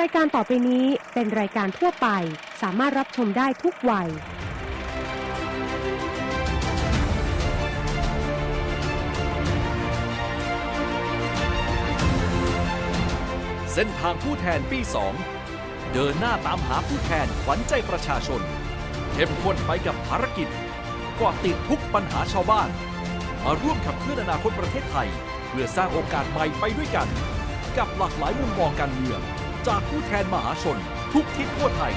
รายการต่อไปนี้เป็นรายการทั่วไป สามารถรับชมได้ทุกวัย เส้นทางผู้แทนปี 2 เดินหน้าตามหาผู้แทนขวัญใจประชาชน เข้มข้นไปกับภารกิจกาะติดทุกปัญหาชาวบ้าน มาร่วมขับเคลื่อนอนาคตประเทศไทย เพื่อสร้างโอกาสใหม่ไปด้วยกัน กับหลากหลายมุมมองการเมือง จากผู้แทนมหาชน ทุกทิศทั่วไทย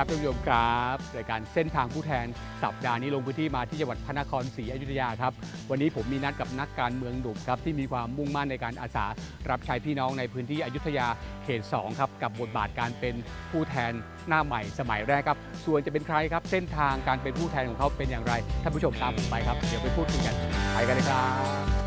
ครับท่านผู้ชมครับรายการเส้นทางผู้แทนสัปดาห์นี้ลงพื้นที่มาที่จังหวัดพระนครศรีอยุธยาครับ วันนี้ผมมีนัดกับนักการเมืองหนุ่มครับที่มีความมุ่งมั่นในการอาสารับใช้พี่น้องในพื้นที่อยุธยาเขต2ครับกับบทบาทการเป็นผู้แทนหน้าใหม่สมัยแรกครับ ส่วนจะเป็นใครครับ เส้นทางการเป็นผู้แทนของเขาเป็นอย่างไรท่านผู้ชมตามผมไปครับเดี๋ยวไปพูดคุยกันไปกันเลยครับ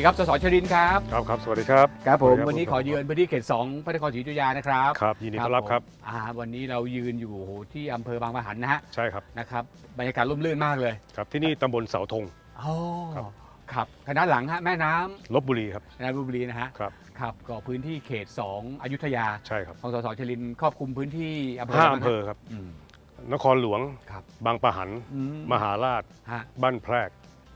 สวัสดีครับ สสชรินทร์ครับ ครับครับ สวัสดีครับ ครับผมสวัสดีครับวันนี้ขอยืนพื้นที่เขต 2 พระนครศรีอยุธยานะครับ ครับ ยินดีต้อนรับครับผมอ่าวันนี้เรายืนอยู่โอ้โหที่อำเภอบางปะหันนะฮะ ใช่ครับ นะครับ บรรยากาศร่มรื่นมากเลย ครับ ที่นี่ตำบลเสาธงอ๋อครับครับทางด้านหลังฮะแม่น้ลบบุรีครับำแม่น้ำบุรีนะฮะครับครับก็พื้นที่เขต 2 อยุธยาใช่ครับของสสชลินครอบคลุมพื้นที่อำเภอห้าอะไรบ้งอำเภอครับอืมนครหลวงครับบางปะหันอืมหาราชฮะบ้านแพรก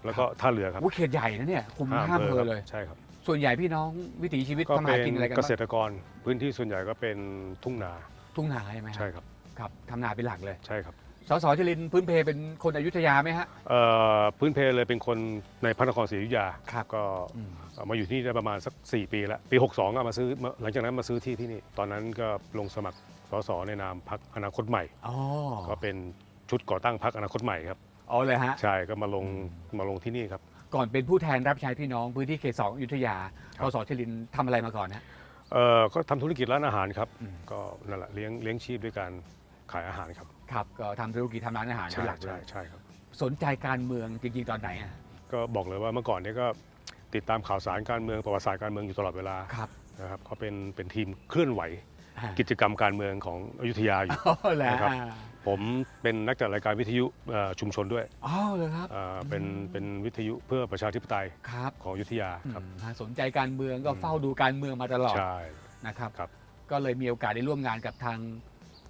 แล้วก็ท่าเรือครับวุ้เขตใหญ่นะเนี่ยคุมห้าอำเภคอรับเลย ใช่ครับ ส่วนใหญ่พี่น้องวิถีชีวิตก็ทำมาเป็หานกินอะไรกันเกบ้างษตรกร พื้นที่ส่วนใหญ่ก็เป็นทุ่งนาทุ่งนาใช่ไหมฮะใช่ครับครับทำนาเป็นหลักเลยใช่ครับสสชลินพื้นเพเป็นคนอยุธยาไหมฮะ เอ่อพื้นเพเลยเป็นคนในพระนครศรีอยุธยาครับก็อืม เอ่อมาอยู่ที่นี่ได้ประมาณสัก 4 ปีแล้ว ปี 62ก็มาซื้อมาหลังจากนั้นมาซื้อที่ที่นี่ ตอนนั้นก็ลงสมัครสสในนามพรรคอนาคตใหม่ อ๋อก็เป็นชุดก่อตั้งพรรคอนาคตใหม่ครับ อ๋อเลยฮะ ใช่ก็มาลงมาลงที่นี่ครับ ก่อนเป็นผู้แทนรับใช้พี่น้องพื้นที่เขตสองอยุธยาครัพบศชลินทำอะไรมาก่อนฮะ เอ่อก็ทำธุรกิจร้านอาหารครับ อืม ก็นั่นแหละเลี้ยงเลี้ยงชีพด้วยการขายอาหารครับครับก็ทำธุรกิจทำร้านอาหารเป็นหลักเลใช่ยใช่ครับ สนใจการเมืองจริงๆตอนไหนอะก็บอกเลยว่าเมื่อก่อนเนี้ก็ติดตามข่าวสารการเมืองประวัติศาสตร์การเมืองอยู่ตลอดเวลาครับนะครับก็เป็นเป็นทีมเคลื่อนไหวฮะกิจกรรมการเมืองของอยุธยาอยู่ อ๋อเหรอนะครับอ่า ผมเป็นนักจัดรายการวิทยุเอ่อชุมชนด้วยอ๋อเลยครับเอ่อเป็นเป็นวิทยุเพื่อประชาธิปไตยครับของอยุธยาครับอืมฮะสนใจการเมืองก็อืมเฝ้าดูการเมืองมาตลอดใช่นะครับครับก็เลยมีโอกาสได้ร่วมงานกับทาง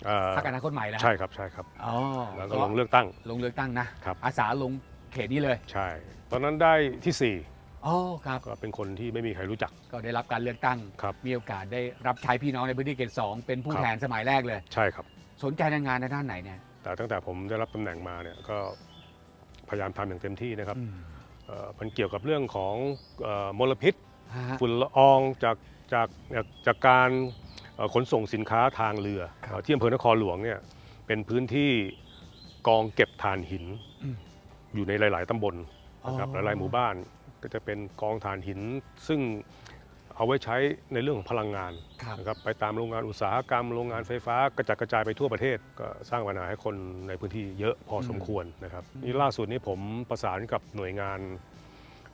เอ่อพรรคอนาคตใหม่แล้วใช่ครับใช่ครับอ๋อแล้วก็ลงเลือกตั้งลงเลือกตั้งนะครับอาสาลงเขตนี้เลย ใช่ ตอนนั้นได้ที่อ๋อครับ4ก็เป็นคนที่ไม่มีใครรู้จัก ก็ได้รับการเลือกตั้งครับมีโอกาสได้รับใช้พี่น้องในพื้นที่เขตสองเป็นผู้ครับแทนสมัยแรกเลย ใช่ครับ สนใจในงานในด้านไหนเนี่ย แต่ตั้งแต่ผมได้รับตำแหน่งมาเนี่ยก็พยายามทำอย่างเต็มที่นะครับอืมเอ่อมันเกี่ยวกับเรื่องของเอ่อมลพิษฮะฝุ่นละอองจากจากจากจากการเอ่อขนส่งสินค้าทางเรือครับ เอ่อที่อำเภอนครหลวงเนี่ยเป็นพื้นที่กองเก็บถ่านหินอืมอยู่ในหลาย ๆตำบลนะครับอ๋อหลายๆหมู่บ้านก็จะเป็นกองถ่านหิน ซึ่ง เอาไว้ใช้ในเรื่องของพลังงานครับนะครับไปตามโรงงานอุตสาหกรรม โรงงานไฟฟ้ากระจัดกระจายไปทั่วประเทศ ก็สร้างปัญหาให้คนในพื้นที่เยอะพอสมควรนะครับนี่ล่าสุดนี้ผมประสานกับหน่วยงาน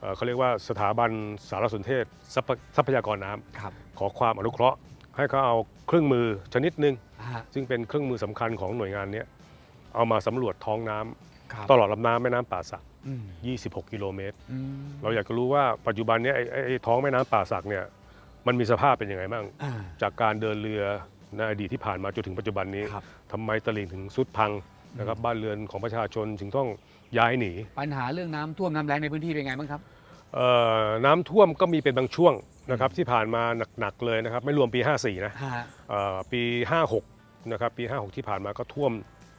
เอ่อเขาเรียกว่าสถาบันสารสนเทศทรัพทรัพยากรน้ำครับขอความอนุเคราะห์ ให้เขาเอาเครื่องมือชนิดหนึ่งฮะซึ่งเป็นเครื่องมือสำคัญของหน่วยงานเนี้ยเอามาสำรวจท้องน้ำครับตลอดลำน้ำแม่น้ำป่าสัก อืม26 กิโลเมตร อืมเราอยากจะรู้ว่าปัจจุบันเนี้ยไอ้ไอ้ไอ้ท้องแม่น้ำป่าสักเนี่ย มันมีสภาพเป็นยังไงบ้าง อ่า จากการเดินเรือในอดีตที่ผ่านมาจนถึงปัจจุบันนี้ครับ ทำไมตลิ่งถึงสุดพังนะครับบ้านเรือนของประชาชนจึงต้องย้ายหนีปัญหาเรื่องน้ำท่วมน้ำแรงในพื้นที่เป็นไงบ้างครับ เอ่อน้ำท่วมก็มีเป็นบางช่วงนะครับที่ผ่านมาหนักๆเลยนะครับ ไม่รวมปี 54 นะฮะ เอ่อปี 56 นะครับปี 56 ที่ผ่านมาก็ท่วม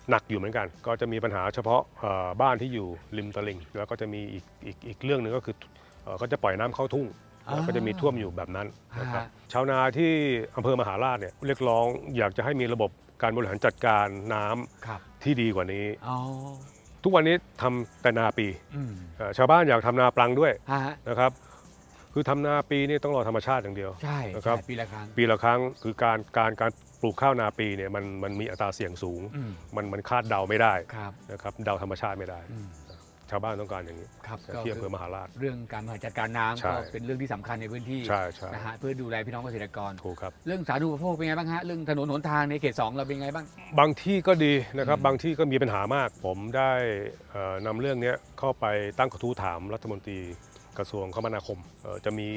หนักอยู่เหมือนกัน ก็จะมีปัญหาเฉพาะเอ่อบ้านที่อยู่ริมตลิ่งแล้วก็จะมีอีกอีกอีกเรื่องหนึ่งก็คือเอ่อก็จะปล่อยน้ำเข้าทุ่ง อ่าแล้วก็จะมีท่วมอยู่แบบนั้นนะครับฮะชาวนาที่อำเภอมหาราชเนี่ยเรียกร้องอยากจะให้มีระบบการบริหารจัดการน้ำครับที่ดีกว่านี้ อ๋อทุกวันนี้ทำแต่นาปีอืมเอ่อชาวบ้านอยากทำนาปลังด้วยฮะนะครับ คือทำนาปีนี่ต้องรอธรรมชาติอย่างเดียว ใช่นะครับใช่ปีละครั้งปีละครั้งคือการการการปลูกข้าวนาปีเนี่ยมันมันมีอัตราเสี่ยงสูง อืมมันมันคาดเดาไม่ได้ครับนะครับเดาธรรมชาติไม่ได้ อืม ชาวบ้านต้องการอย่างนี้ครับที่อำเภอมหาราช เรื่องการบริหารจัดการน้ำใช่ ก็เป็นเรื่องที่สำคัญในพื้นที่ใช่ใช่นะฮะเพื่อดูแลพี่น้องเกษตรกร ถูกครับ เรื่องสาธารณูปโภคเป็นไงบ้างฮะเรื่องถนนหนทางในเขตสองเราเป็นไงบ้าง บางที่ก็ดีนะครับอืมบางที่ก็มีปัญหามาก ผมได้เอ่อนำเรื่องเนี้ยเข้าไปตั้งกระทู้ถามรัฐมนตรีกระทรวงคมนาคมเอ่อจะมี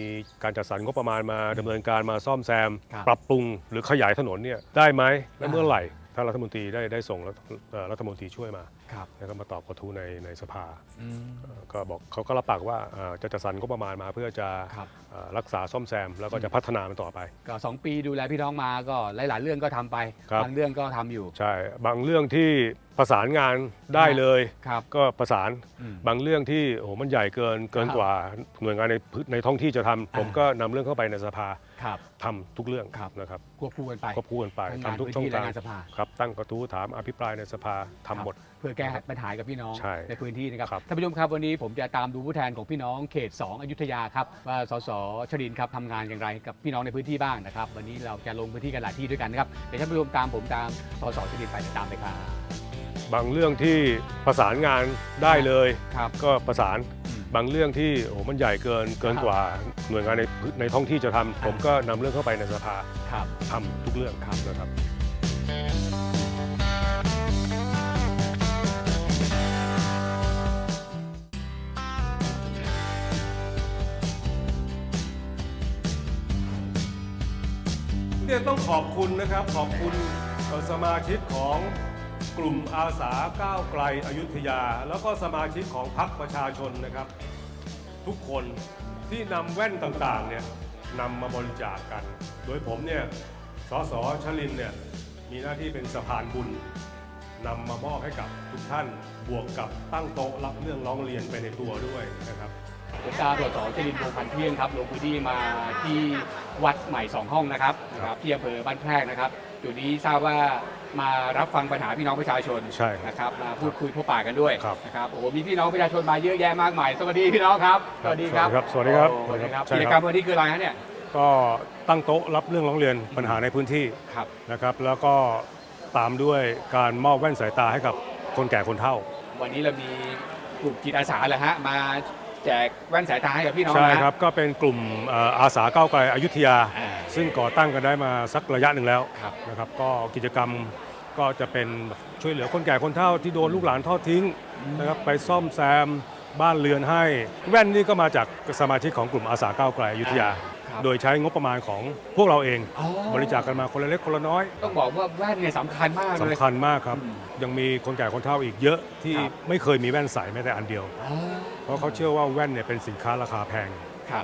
การจัดสรรงบประมาณมาดำเนินการมาซ่อมแซม ครับ ปรับปรุงหรือขยายถนนเนี่ยได้ไหมและอ่าเมื่อไหร่ถ้ารัฐมนตรีได้ได้ส่งรัฐเอ่อรัฐมนตรีช่วยมา ครับแล้วก็มาตอบกระทู้ในในสภาอืม เอ่อก็บอกเขาก็รับปากว่าเอ่อจะจัดสรรงบประมาณมาเพื่อจะครับ เอ่อรักษาซ่อมแซม แล้วก็จะพัฒนามันต่อไป ก็สองปีดูแลพี่น้องมาก็หลาย ๆ เรื่องก็ทำไปครับบางเรื่องก็ทำอยู่ ใช่บางเรื่องที่ประสานงานได้เลย ครับก็ประสานอืม บางเรื่องที่โอ้โหมันใหญ่เกินเกินครับกว่าหน่วยงานในพื้นในท้องที่จะทำอ่าผมก็นำเรื่องเข้าไปในสภา ครับทำทุกเรื่องครับ นะครับควบคู่กันไปก็พูดกันไปทั้งงานทำทุกพื้นช่องที่และทางงานสภา ครับตั้งกระทู้ถามอภิปรายในสภาทำหมด เพื่อแก้ปัญหากับพี่น้องใช่พื้นที่นะครับครับท่านผู้ชมครับวันนี้ผมจะตามดูผู้แทนของพี่น้องเขต 2 อยุธยาครับว่าสสชรินทร์ครับทำงานอย่างไรกับพี่น้องในพื้นที่บ้างนะครับวันนี้เราจะลงพื้นที่กันหลายที่ด้วยกันนะครับเดี๋ยวท่านผู้ชมตามผมตามสสชรินทร์ไปติดตามเลยครับบางเรื่องที่ประสานงานได้เลย ครับก็ประสานอืม บางเรื่องที่โอ้โหมันใหญ่เกินเกินครับกว่าหน่วยงานในพื้นในท้องที่จะทำผมก็นำเรื่องเข้าไปในสภาครับ ทำทุกเรื่องนะครับ เนี่ยต้องขอบคุณนะครับ ขอบคุณเอ่อสมาชิกของ กลุ่มอาสาก้าวไกลอยุธยา แล้วก็สมาชิกของพรรคประชาชนนะครับ ทุกคนที่นำแว่นต่างๆเนี่ยนำมาบริจาคกัน โดยผมเนี่ยสสชลินเนี่ยมีหน้าที่เป็นสะพานบุญนำมามอบให้กับทุกท่านบวกกับตั้งโต๊ะรับเรื่องร้องเรียนไปในตัวด้วยนะครับผมตามตรวจสอบชรินทร์วงศ์พันเที่ยงครับลงพื้นที่มาที่วัดใหม่สองห้องนะครับนะครับที่อำเภอบ้านแพรกนะครับ จุดนี้ทราบว่ามารับฟังปัญหาพี่น้องประชาชนใช่ครับนะครับมาพูดคุยพบปะกันด้วยครับนะครับโอ้โหมีพี่น้องประชาชนมาเยอะแยะมากมายสวัสดีพี่น้องครับสวัสดีครับสวัสดีครับโอ้สวัสดีครับใช่ครับกิจกรรมวันนี้คืออะไรฮะเนี่ยก็ตั้งโต๊ะรับเรื่องร้องเรียนปัญหาในพื้นที่ครับนะครับ แล้วก็ตามด้วยการมอบแว่นสายตาให้กับคนแก่คนเฒ่า วันนี้เรามีกลุ่มจิตอาสาเหรอฮะมาแจกแว่นสายตาให้กับพี่น้องใช่นะครับ ก็เป็นกลุ่มเอ่ออาสาก้าวไกลอยุธยาอ่า ซึ่งก่อตั้งกันได้มาสักระยะหนึ่งแล้วครับนะครับก็กิจกรรมก็จะเป็นช่วยเหลือคนแก่คนเฒ่าที่โดนลูกหลานทอดทิ้งนะครับไปซ่อมแซมบ้านเรือนให้ แว่นนี่ก็มาจากสมาชิกของกลุ่มอาสาก้าวไกลอยุธยาครับโดยใช้งบประมาณของพวกเราเองอ๋อบริจาคกันมาคนละเล็กคนละน้อย ต้องบอกว่าแว่นเนี่ยสำคัญมากเลยสำคัญมากครับอืมยังมีคนแก่คนเฒ่าอีกเยอะที่ครับไม่เคยมีแว่นใส่แม้แต่อันเดียวอ๋อเพราะเขาเชื่อว่าแว่นเนี่ยเป็นสินค้าราคาแพงครั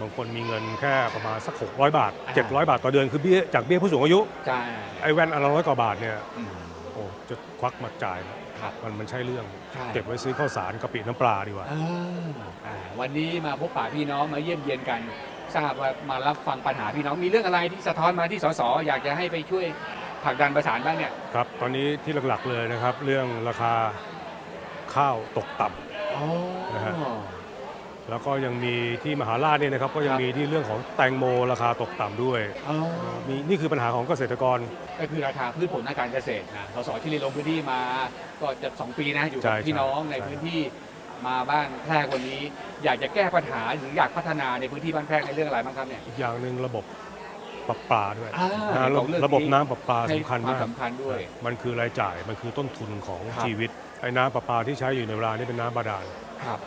บบางคนมีเงินแค่ประมาณสัก 600 บาท อ่า 700 บาทต่อเดือนคือเบี้ยจากเบี้ยผู้สูงอายุ ใช่ไอ้แว่นอันละร้อยกว่าบาทเนี่ยอืมโอ้จะควักมาจ่ายครับมันมันใช่เรื่อง ใช่ เก็บไว้ซื้อข้าวสารกะปิน้ำปลาดีกว่า อ่าอ่าวันนี้มาพบปะพี่น้องมาเยี่ยมเยียนกันทราบว่ามารับฟังปัญหาพี่น้องมีเรื่องอะไรที่สะท้อนมาที่สสอยากจะให้ไปช่วยผลักดันประสานบ้างเนี่ยครับ ตอนนี้ที่หลักๆเลยนะครับ เรื่องราคาข้าวตกต่ำอ๋อนะฮะ แล้วก็ยังมีที่มหาราชเนี่ยนะครับก็ยังครับมีที่เรื่องของแตงโมราคาตกต่ำด้วยอ๋อเอ่อมีนี่คือปัญหาของเกษตรกร ก็คือราคาพืชผลทางการเกษตรนะสสที่เรียนลงพื้นที่มาก็จะสองปีนะอยู่กับใช่พี่น้องใช่ในใช่ พื้นที่มาบ้านแพรกวันนี้ อยากจะแก้ปัญหาหรืออยากพัฒนาในพื้นที่บ้านแพรกในเรื่องอะไรบ้างครับเนี่ย อีกอย่างหนึ่งระบบประปาด้วยอ่านะเรื่องนี้ระบบน้ำประปาให้สำคัญความมากสำคัญด้วยมันคือรายจ่ายมันคือต้นทุนของครับ ชีวิตไอ้น้ำประปาที่ใช้อยู่ในเวลานี้เป็นน้ำบาดาล ครับ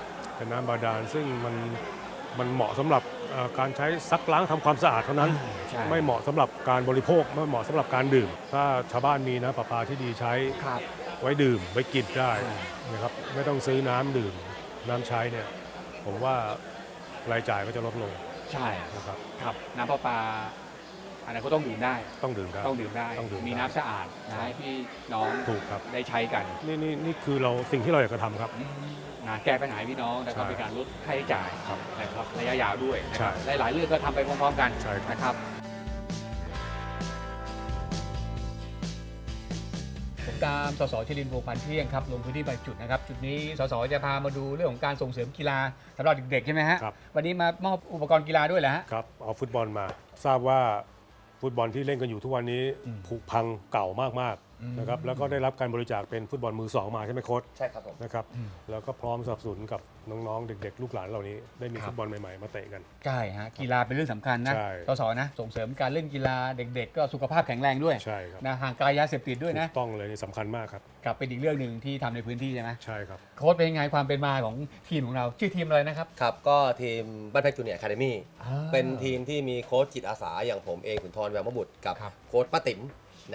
เป็นน้ำบาดาล ซึ่งมันมันเหมาะสำหรับเอ่อการใช้ซักล้างทำความสะอาดเท่านั้นใช่ไม่เหมาะสำหรับการบริโภคไม่เหมาะสำหรับการดื่ม ถ้าชาวบ้านมีน้ำประปาที่ดีใช้ครับไว้ดื่มไว้กินได้ใช่นะครับไม่ต้องซื้อน้ำดื่มน้ำใช้เนี่ยผมว่ารายจ่ายก็จะลดลงใช่นะครับครับน้ำประปาอันนั้นก็ต้องดื่มได้ต้องดื่มได้ต้องดื่มได้ต้องดื่มได้มีน้ำสะอาดนะให้พี่น้องถูกครับได้ใช้กันนี่นี่นี่คือเราสิ่งที่เราอยากจะทำครับ นะแก้ปัญหาให้พี่น้องแล้วก็ใช่เป็นการลดค่าใช้จ่ายครับนะครับระยะยาวด้วยนะครับใช่ หลายๆเรื่องก็ทำไปพร้อมๆกันใช่ครับ นะครับ ผมตามสสชลินโพพันธ์เที่ยงครับลงพื้นที่ไปจุดนะครับ จุดนี้สสจะพามาดูเรื่องของการส่งเสริมกีฬาสำหรับเด็กๆใช่ไหมฮะครับ วันนี้มามอบอุปกรณ์กีฬาด้วยแหละฮะ ครับเอาฟุตบอลมา ทราบว่าฟุตบอลที่เล่นกันอยู่ทุกวันนี้อืม ผุพังเก่ามากอืมๆ นะครับแล้วก็ได้รับการบริจาคเป็นฟุตบอลมือสองมาใช่ไหมโค้ชใช่ครับผม นะครับอืมแล้วก็พร้อมสนับสนุนกับน้องๆ เด็ก ๆ ลูกหลานเหล่านี้ได้มีครับฟุตบอลใหม่ๆ มาเตะกัน ใช่ฮะกีฬาเป็นเรื่องสำคัญนะใช่ สสนะ ส่งเสริมการเล่นกีฬาเด็ก ๆ ก็สุขภาพแข็งแรงด้วยใช่ครับนะห่างไกลยาเสพติดด้วยนะถูกต้องเลยนี่สำคัญมากครับ กลับเป็นอีกเรื่องหนึ่งที่ทำในพื้นที่ใช่ไหมใช่ครับ โค้ชเป็นยังไงความเป็นมาของทีมของเราชื่อทีมอะไรนะครับครับก็ทีมบ้านแพทย์จูเนียร์คาเดมี่อ่าเป็นทีมที่มีโค้ชจิตอาสาอย่างผมเองขุนทรแววมบุตรกับครับ โค้ชป้าติ๋ม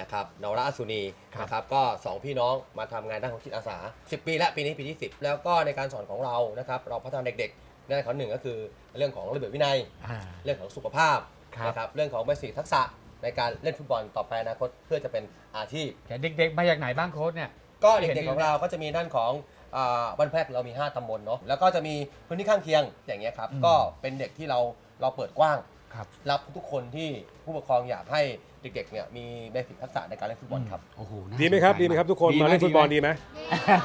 นะครับนวราอสุนีครับ นะครับก็สองพี่น้องมาทำงานด้านของจิตอาสา 10 ปีและปีนี้ปีที่ 10 แล้วก็ในการสอนของเรานะครับเราพัฒนาเด็กๆในด้านของหนึ่งก็คือเรื่องของระเบียบวินัย อ่า เรื่องของสุขภาพครับ นะครับเรื่องของบสิทักษะในการเล่นฟุตบอลต่อไปอนาคตเพื่อจะเป็นอาชีพ แต่เด็กๆ มาจากไหนบ้างโค้ชเนี่ย ก็เด็กๆของเราก็จะมีด้านของอ่าบ้านแพรกเรามี 5ตำบลเนาะแล้วก็จะมีพื้นที่ข้างเคียงอย่างเงี้ยครับอืม ก็เป็นเด็กที่เราเราเปิดกว้าง ครับ รับทุกคนที่ผู้ปกครองอยากให้เด็กๆเนี่ยมีเบสิกทักษะในการเล่นฟุตบอลครับ โอ้โหน่าดีไหมครับ สนใจดีไหมครับทุกคน ดีมาเล่นฟุตบอลดีไหม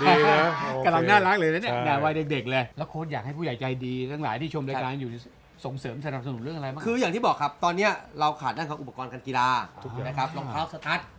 ดีนะโอเค กำลังน่ารักเลยนะเนี่ยใช่น่าวัยเด็กๆเลย แล้วโค้ชอยากให้ผู้ใหญ่ใจดีทั้งหลายที่ชมรายการอยู่ส่งเสริมสนับสนุนเรื่องอะไรบ้าง คืออย่างที่บอกครับ ตอนเนี้ยเราขาดด้านของอุปกรณ์การกีฬาทุกอย่างนะครับรองเท้าสตั๊ดอ๋อ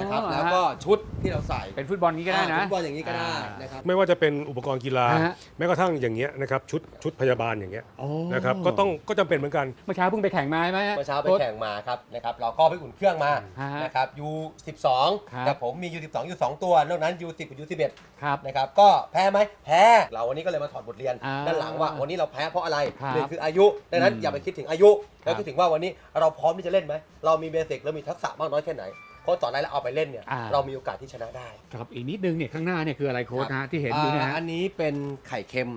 นะครับแล้วก็ชุดที่เราใส่เป็นฟุตบอลนี้ก็ได้นะอ่าฟุตบอลอย่างนี้ก็ได้อ่านนะครับไม่ว่าจะเป็นอุปกรณ์กีฬาฮะแม้กระทั่งอย่างเงี้ยนะครับชุดชุดพยาบาลอย่างเงี้ยโอ้นะครับก็ต้องก็จำเป็นเหมือนกันเมื่อเช้าเพิ่งไปแข่งมาใช่ไหมฮะเมื่อเช้าไปโค้ชแข่งมาครับนะครับเราก็ไปอุ่นเครื่องมาฮะนะครับ U12 ครับแต่ผมมี U12 อยู่สองตัวนอกนั้น U10 กับ U11 ครับนะครับก็แพ้ไหมแพ้เราวันนี้ก็เลยมาถอดบทเรียนอ่าด้านหลังว่าวันนี้เราแพ้เพราะอะไรครับหนึ่งคืออายุดังนั้นอืมอย่าไปคิดถึงอายุครัแล้วบคิดถึงว่าวันนี้เราพร้อมที่จะเล่นไหมเรามีเบสิกเรามีทักษะมากน้อยแค่ไหน โค้ชสอนอะไรแล้วเอาไปเล่นเนี่ยอ่า เรามีโอกาสที่ชนะได้ครับอีกนิดนึงเนี่ยข้างหน้าเนี่ยคืออะไรโค้ชฮะที่เห็นอยู่เนี่ยอ่าฮะ อันนี้เป็นไข่เค็ม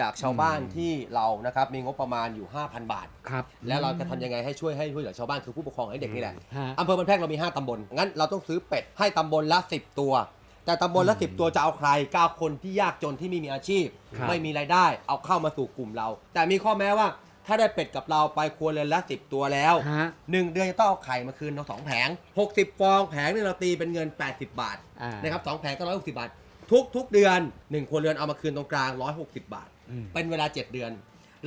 จากชาวบ้านอืม ที่เรานะครับมีงบประมาณอยู่ 5,000 บาท ครับแล้วเราจะทำยังไงให้ช่วยให้ช่วยเหลือชาวบ้านคือผู้ปกครองให้เด็กนี่แหละ ฮะ อำเภอบันแพรกเรามี 5 ตำบล งั้นเราต้องซื้อเป็ดให้ตำบลละ 10 ตัว แต่ตำบลละ อืม10 ตัวจะเอาใคร 9 คนที่ยากจนที่ไม่มีอาชีพ ครับไม่มีรายได้ เอาเข้ามาสู่กลุ่มเรา แต่มีข้อแม้ว่า ถ้าได้เป็ดกับเราไปครัวเรือนละ10ตัวแล้วฮะ1เดือนจะต้องเอาไข่มาคืนเราสองแผง60ฟองแผงหนึงเราตีเป็นเงิน80บาทอ่านะครับสองแผงก็160บาท ทุกทุกเดือน1ครัวเรือนเอามาคืนตรงกลาง160บาท อืม เป็นเวลา7เดือน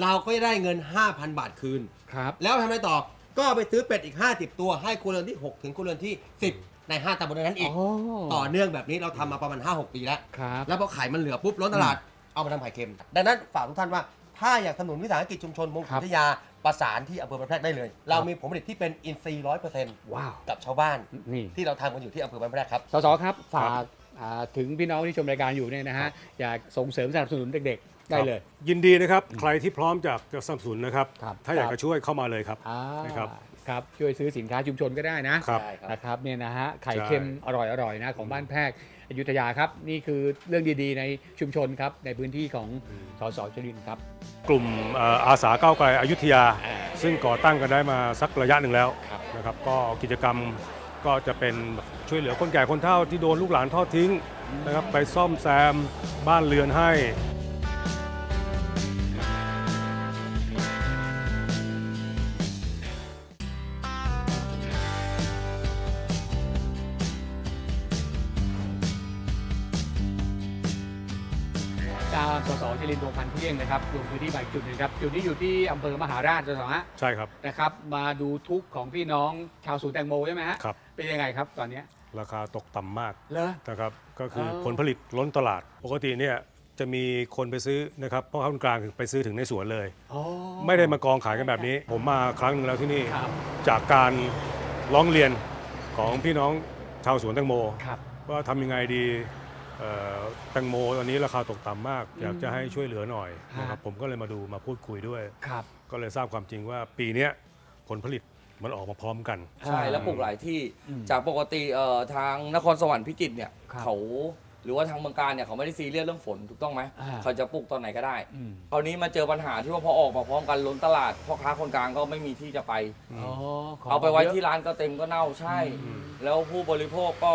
เราก็จะได้เงิน5,000บาทคืน ครับ แล้วทำอะไรต่อ ก็ไปซื้อเป็ดอีก 50 ตัวให้ครัวเรือนที่ 6 ถึงครัวเรือนที่ 10 ใน 5ตำบลนั้นอีกโอ้ต่อเนื่องแบบนี้เราทำมาประมาณ 5-6 ปีแล้ว ครับ แล้วพอไข่มันเหลือปุ๊บล้นตลาด เอามาทำไข่เค็ม ดังนั้นฝากทุกท่านว่า ถ้าอยากสนับสนุนวิสาหกิจชุมชนมงกุฎวิทยาประสานที่อำเภอบ้านแพรกได้เลย เรามีผลผลิตที่เป็นอินทรีย์ร้อยเปอร์เซ็นต์ว้าวกับชาวบ้านนี่ ที่เราทำกันอยู่ที่อำเภอบ้านแพรกครับ สสครับฝากอ่าถึงพี่น้องที่ชมรายการอยู่เนี่ยนะฮะอยากส่งเสริมสนับสนุนเด็กๆ ได้เลย ยินดีนะครับ ใครที่พร้อมจะจะสนับสนุนนะครับ ครับถ้าอยากครับ จะช่วยเข้ามาเลยครับ อ่านะครับ ครับช่วยซื้อสินค้าชุมชนก็ได้นะครับใช่ครับ นะครับเนี่ยนะฮะไข่ใช่เค็มอร่อยๆนะของบ้านแพรกอยุธยาครับ นี่คือเรื่องดีๆ ในชุมชนครับในพื้นที่ของสสชลินทร์ครับกลุ่มเอ่ออาสาก้าวไกลอยุธยา อ่า ซึ่งก่อตั้งกันได้มาสักระยะหนึ่งแล้วครับ นะครับ ก็กิจกรรมก็จะเป็นช่วยเหลือคนแก่คนเฒ่าที่โดนลูกหลานทอดทิ้งนะครับไปซ่อมแซมบ้านเรือนให้ ตามสสชลินทร์ดวงพันธ์เที่ยงนะครับลงพื้นที่ไปจุดหนึงครับจุดนี้อยู่ที่อำเภอมหาราชสสฮะใช่ครับนะครับ มาดูทุกข์ของพี่น้องชาวสวนแตงโมใช่ไหมฮะครับเป็นยังไงครับตอนเนี้ยราคาตกต่ำมากเลอนะครับก็คืออ๋อผลผลิตล้นตลาด ปกติเนี่ยจะมีคนไปซื้อนะครับพ่อค้าคนกลางไปซื้อถึงในสวนเลย อ๋อ ไม่ได้มากองขายกันแบบนี้ ผมมาครั้งหนึงแล้วที่นี่ครับ จากการร้องเรียนของพี่น้องชาวสวนแตงโม ครับ ว่าทำยังไงดี เอ่อแตงโมตอนนี้ราคาตกต่ำมาก อยากจะให้ช่วยเหลือหน่อยนะครับฮะผมก็เลยมาดูมาพูดคุยด้วย ครับ ก็เลยทราบความจริงว่าปีเนี้ยผลผลิตมันออกมาพร้อมกัน ใช่แล้วปลูกหลายที่อืมจากปกติเอ่อทางนครสวรรค์พิจิตรเนี่ยครับ เขา หรือว่าทางเมืองการเนี่ยเขาไม่ได้ซีเรียสเรื่องฝนถูกต้องไหมอ่า เขาจะปลูกตอนไหนก็ได้ อืมคราวนี้มาเจอปัญหาที่ว่าพอออกมาพร้อมกันล้นตลาดพ่อค้าคนกลางก็ไม่มีที่จะไป อ๋อขงเอาไปไว้ยะที่ร้านก็เต็มก็เน่าใช่ อืม แล้วผู้บริโภคก็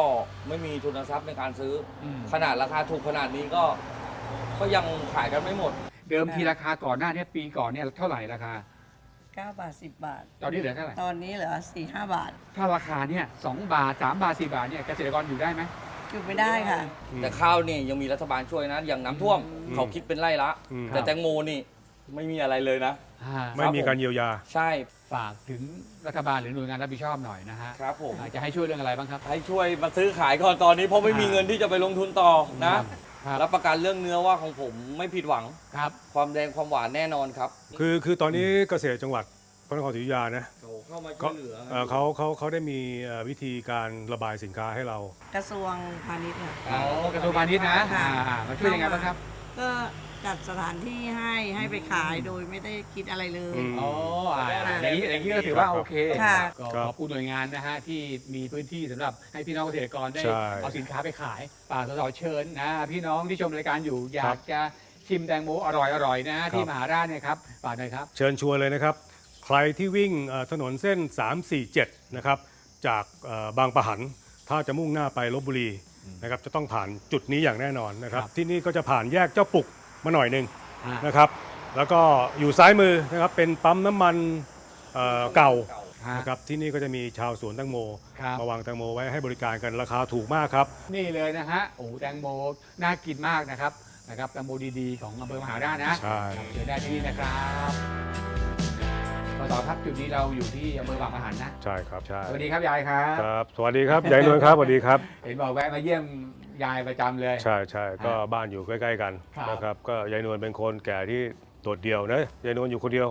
ไม่มีทุนทรัพย์ในการซื้ออืมขนาดราคาถูกขนาดนี้ก็ ก็ยังขายกันไม่หมด เดิมทีราคาก่อนหน้าเนี้ปีก่อนเนี่ยเท่าไหร่ราคา 9 บาท 10 บาท ตอนนี้เหลือเท่าไหร่ ตอนนี้เหลือ4 5 บาท ถ้าราคาเนี่ยสองบาทสามบาทสี่บาทเนี่ยเกษตรกรอยู่ได้ไหม หยุดไม่ได้ค่ะ แต่ข้าวนี่ยังมีรัฐบาลช่วยนะ อย่างน้ำท่วมอืมเขาคิดเป็นไร่ละ อืม แต่แตงโมนี่ไม่มีอะไรเลยนะ อ่าไม่มีการเยียวยา ใช่ฝากถึงรัฐบาลหรือหน่วยงานรับผิดชอบหน่อยนะฮะครับผม อ่าจะให้ช่วยเรื่องอะไรบ้างครับ ให้ช่วยมาซื้อขายก่อนตอนนี้เพราะไม่มีอ่าเงินที่จะไปลงทุนต่อนะ ครับรับประกันเรื่องเนื้อว่าของผมไม่ผิดหวัง ครับ ความแดงความหวานแน่นอนครับ คือคือตอนนี้เกษตรจังหวัดพระนครศรีอยุธยานะ เขาเข้ามาช่ก็วยเหลือเอ่อเขาเขาเขาได้มีเอ่อวิธีการระบายสินค้าให้เรา กระทรวงพาณิชย์ค่ะ อ๋อกระทรวงพาณิชย์นะค่ะ อ่ามาช่วยยังไงบ้างครับก็จัดสถานที่ให้ให้ไปขายโดยไม่ได้คิดอะไรเลย อืม อ๋ออ่าอย่างนี้อย่างนี้ก็ถือว่าโอเคค่ะ ก็ครับขอบคุณหน่วยงานนะฮะที่มีพื้นที่สำหรับให้พี่น้องเกษตรกรได้ใช่เอาสินค้าไปขายป่ากสสเชิญนะพี่น้องที่ชมรายการอยู่อยากจะชิมแตงโมอร่อยๆนะฮะที่มหาราชเนี่ยครับฝากหน่อยครับ เชิญชวนเลยนะครับ ใครที่วิ่งเอ่อถนนเส้น 347 นะครับ จากเอ่อบางปะหัน ถ้าจะมุ่งหน้าไปลบบุรีนะครับ จะต้องผ่านจุดนี้อย่างแน่นอนนะครับครับที่นี่ก็จะผ่านแยกเจ้าปุกมาหน่อยหนึ่งอ่านะครับ แล้วก็อยู่ซ้ายมือนะครับ เป็นปั๊มน้ำมันเอ่อเก่าฮะนะครับที่นี่ก็จะมีชาวสวนแตงโมครับมาวางแตงโมไว้ให้บริการกันราคาถูกมากครับ นี่เลยนะฮะโอ้โหแตงโมน่ากินมากนะครับนะครับแตงโมดีๆ ของอำเภอมหาราชนะใช่ครับเจอได้ที่นี่นะครับ ต่อต่อครับจุดนี้เราอยู่ที่อำเภอบางปะหันนะใช่ครับใช่สวัสดีครับยายครับ ครับ สวัสดีครับยายนวลครับสวัสดีครับ เห็นบอกแวะมาเยี่ยมยายประจำเลย ใช่ใช่ก็ฮะบ้านอยู่ใกล้ ๆ กันครับ นะครับก็ยายนวลเป็นคนแก่ที่โดดเดี่ยวนะยายนวลอยู่คนเดียว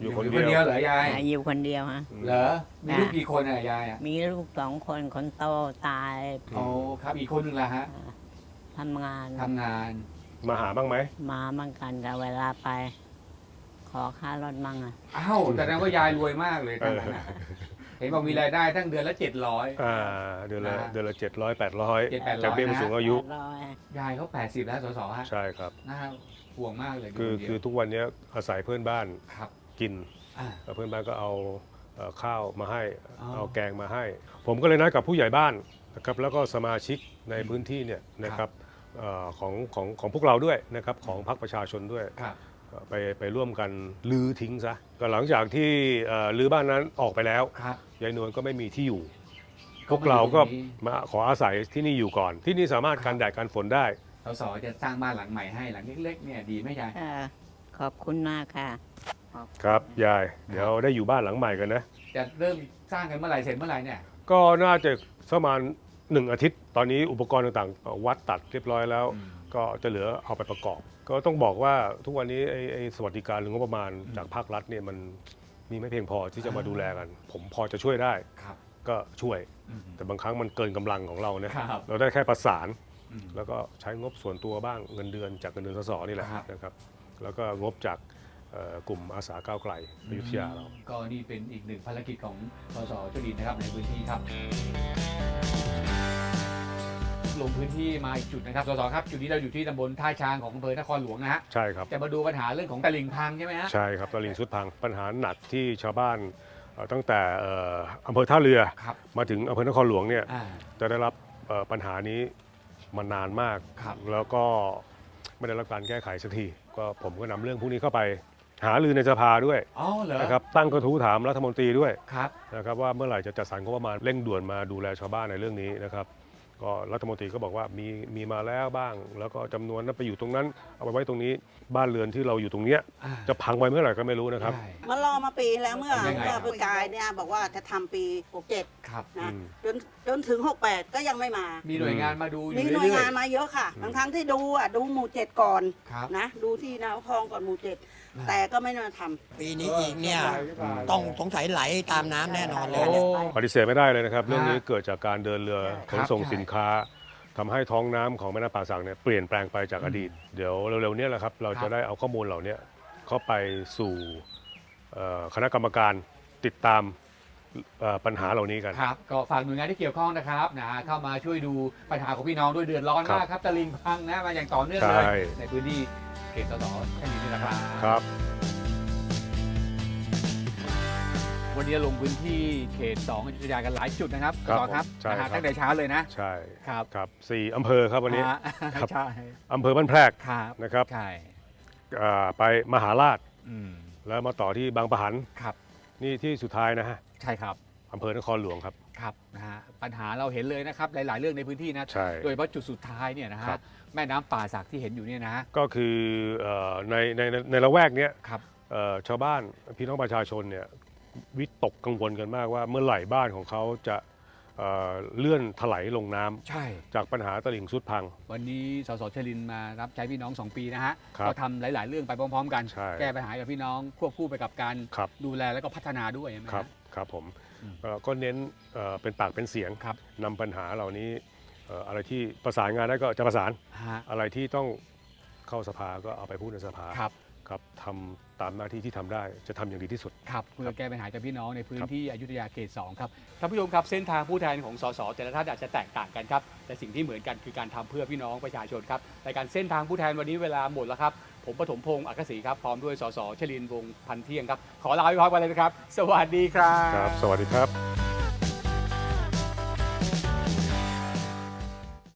อยู่คนเดียวเหรอยาย อะอยู่คนเดียวฮะ เหรอ มีลูกกี่คนอะยายอะมีลูกสองคนคนโตตายโอ้ครับอีกคนหนึงละฮะทำงานทำงาน มาหาบ้างไหมมามั่งกันกับเวลาไป ขอค่ารถมั่งอะ อ้าวแต่นั้นว่ายายรวยมากเลยตั้งนั้นน่ะเห็นบอกมีรายได้ตั้งเดือนละเจ็ดร้อย อ่าเดือนละนะเดือนละเจ็ดร้อยแปดร้อย700-800จากเบี้ยผู้สูงอายุแปดร้อยยายเขาแปดสิบแล้วสสฮะใช่ครับน่าห่วงมากเลยคือดูนเดียวคือทุกวันนี้อาศัยเพื่อนบ้านครับกินอ่า แล้วเพื่อนบ้านก็เอาเอ่อข้าวมาให้ อ๋อเอาแกงมาให้ ผมก็เลยนัดกับผู้ใหญ่บ้านนะครับแล้วก็สมาชิกในพื้นที่เนี่ยนะครับเอ่อของของของพวกเราด้วยนะครับของพรรคประชาชนด้วย ครับเอ่อ ไปไปร่วมกันลื้อทิ้งซะก็หลังจากที่เอ่อลื้อบ้านนั้นออกไปแล้วครับ ยายนวลก็ไม่มีที่อยู่ พวกเราก็มาขออาศัยที่นี่อยู่ก่อน ที่นี่สามารถกันแดดกันฝนได้ สสจะสร้างบ้านหลังใหม่ให้หลังเล็กๆเนี่ยดีไหมยาย ค่ะขอบคุณมากค่ะขอณครับยายเดี๋ยวได้อยู่บ้านหลังใหม่กันนะ จะเริ่มสร้างกันเมื่อไหร่เสร็จเมื่อไหร่เนี่ยก็น่าจะประมาณหนึ่งอาทิตย์ ตอนนี้อุปกรณ์ต่างๆวัดตัดเรียบร้อยแล้ว ก็จะเหลือเอาไปประกอบ ก็ต้องบอกว่าทุกวันนี้ไอ้ไอ้สวัสดิการหรืองบประมาณจากภาครัฐเนี่ยมันมีไม่เพียงพอที่จะมาดูแลกัน ผมพอจะช่วยได้ ครับ ก็ช่วย อืม แต่บางครั้งมันเกินกำลังของเราเนี่ยครับเราได้แค่ประสาน อืม แล้วก็ใช้งบส่วนตัวบ้างเงินเดือนจากเงินเดือนสสนี่แหละครับ นะครับ แล้วก็งบจากเอ่อกลุ่มอาสาก้าวไกลอยุธยาเรา ก็นี่เป็นอีกหนึ่งภารกิจของสสจุลินนะครับในพื้นที่ครับ ลงพื้นที่มาอีกจุดนะครับสสครับจุดนี้เราอยู่ที่ตำบลท่าช้างของอำเภอนครหลวงนะฮะใช่ครับจะมาดูปัญหาเรื่องของตลิ่งพังใช่ไหมฮะ ใช่ครับตลิ่งสุดพังปัญหาหนักที่ชาวบ้านเอ่อตั้งแต่เอ่ออำเภอท่าเรือครับ มาถึงอำเภอนครหลวงเนี่ยอ่า จะได้รับเอ่อปัญหานี้มานานมาก ครับ แล้วก็ไม่ได้รับการแก้ไขสักทีก็ผมก็นำเรื่องพวกนี้เข้าไป หาลือในสภาด้วยอ๋อเหรอนะครับตั้งกระทู้ถามรัฐมนตรีด้วยครับ นะครับว่าเมื่อไหร่จะจัดสรรงบประมาณเร่งด่วนมาดูแลชาวบ้านในเรื่องนี้นะครับ ก็รัฐมนตรีก็บอกว่ามีมีมาแล้วบ้าง แล้วก็จำนวนนั้นไปอยู่ตรงนั้น เอาไปไว้ตรงนี้บ้านเรือนที่เราอยู่ตรงเนี้ยอ่าจะพังไปเมื่อไหร่ก็ไม่รู้นะครับใช่มารอมาปีแล้วเมื่อยังไงเมื่อปีกายเนี่ยบอกว่าจะทำปี 67ครับนะอืมจนจนถึง 68 ก็ยังไม่มา มีหน่วยงานมาดูอยู่มีหน่วยเรื่อยงานมาเยอะค่ะอืมทั้งทั้งๆที่ดูอะดูหมู่เจ็ดก่อนๆครับนะดูที่นาคองก่อนหมู่เจ็ดอ่า แต่ก็ไม่มาทำ ปีนี้อีกเนี่ยต้องสงสัยไหลตามน้ำแน่นอนเลยโอ้เนี่ย ปฏิเสธไม่ได้เลยนะครับ เรื่องนี้ฮะเกิดจากการเดินเรือขนครับส่งใช่สินค้าทำให้ท้องน้ำของแม่น้ำป่าสักเนี่ยเปลี่ยนแปลงไปจากอดีต เดี๋ยวเร็วๆเนี้แหละครับเราครัจะบได้เอาข้อมูลเหล่านี้เข้าไปสู่เอ่อคณะกรรมการติดตามเอ่อ ปัญหาเหล่านี้กัน ครับ ก็ฝากหน่วยงานที่เกี่ยวข้องนะครับนะเข้ามาช่วยดูปัญหาของพี่น้องด้วยเดือดร้อนครับมากครับตะลิงพังนะมาอย่างต่อเนื่องใช่เลย ในพื้นที่เขตสสแค่นี้นี่นะครับครับ วันนี้ลงพื้นที่เขต2อยุธยากันหลายจุดนะครับครับสสครับผมใช่นะฮะครับตั้งแต่เช้าเลยนะ ใช่ครับครับสี่อำเภอครับวันนี้อ่าครับใช่อำเภอบ้านแพรกครับนะครับใช่อ่าไปมหาราชอืมแล้วมาต่อที่บางปะหันครับ นี่ที่สุดท้ายนะฮะ ใช่ครับอำเภอนครหลวงครับ ครับนะฮะปัญหาเราเห็นเลยนะครับหลาย ๆ เรื่องในพื้นที่นะใช่โดยเฉพาะจุดสุดท้ายเนี่ยนะครัฮะบ แม่น้ำป่าสักที่เห็นอยู่เนี่ยนะก็คือเอ่อในในในในละแวกเนี้ยครับ เอ่อชาวบ้านพี่น้องประชาชนเนี่ยวิตกกังวลกันมากว่าเมื่อไหร่บ้านของเขาจะเอ่อเลื่อนถลายลงน้ำใช่ จากปัญหาตลิ่งสุดพัง วันนี้สสชลินมารับใช้พี่น้อง2ปีนะฮะครับก็ทำหลาย ๆ เรื่องไปพร้อม ๆ กัน ใช่แก้ปัญหาให้กับพี่น้องควบคู่ไปกับการครับดูแลแล้วก็พัฒนาด้วยใช่ไหมครับฮะ ครับผมอืมเอ่อก็เน้นเอ่อเป็นปากเป็นเสียงครับ นำปัญหาเหล่านี้เอ่ออะไรที่ประสานงานได้ก็จะประสาน ฮะอะไรที่ต้องเข้าสภาก็เอาไปพูดในสภาครับ ครับทำตามหน้าที่ที่ทำได้จะทำอย่างดีที่สุด ครับเพื่อแก้ปัญหากับพี่น้องในพื้นครับที่อยุธยาเขต2ครับท่านผู้ชมครับเส้นทางผู้แทนของสสแต่ละท่านอาจจะแตกต่างกันครับแต่สิ่งที่เหมือนกันคือการทำเพื่อพี่น้องประชาชนครับในการเส้นทางผู้แทนวันนี้เวลาหมดแล้วครับ ผมปฐมพงศ์อักษีครับ พร้อมด้วยสสชลินวงศ์พันเที่ยงครับ ขอลาไปพักไปเลยนะครับ สวัสดีครับ ครับ สวัสดีครับ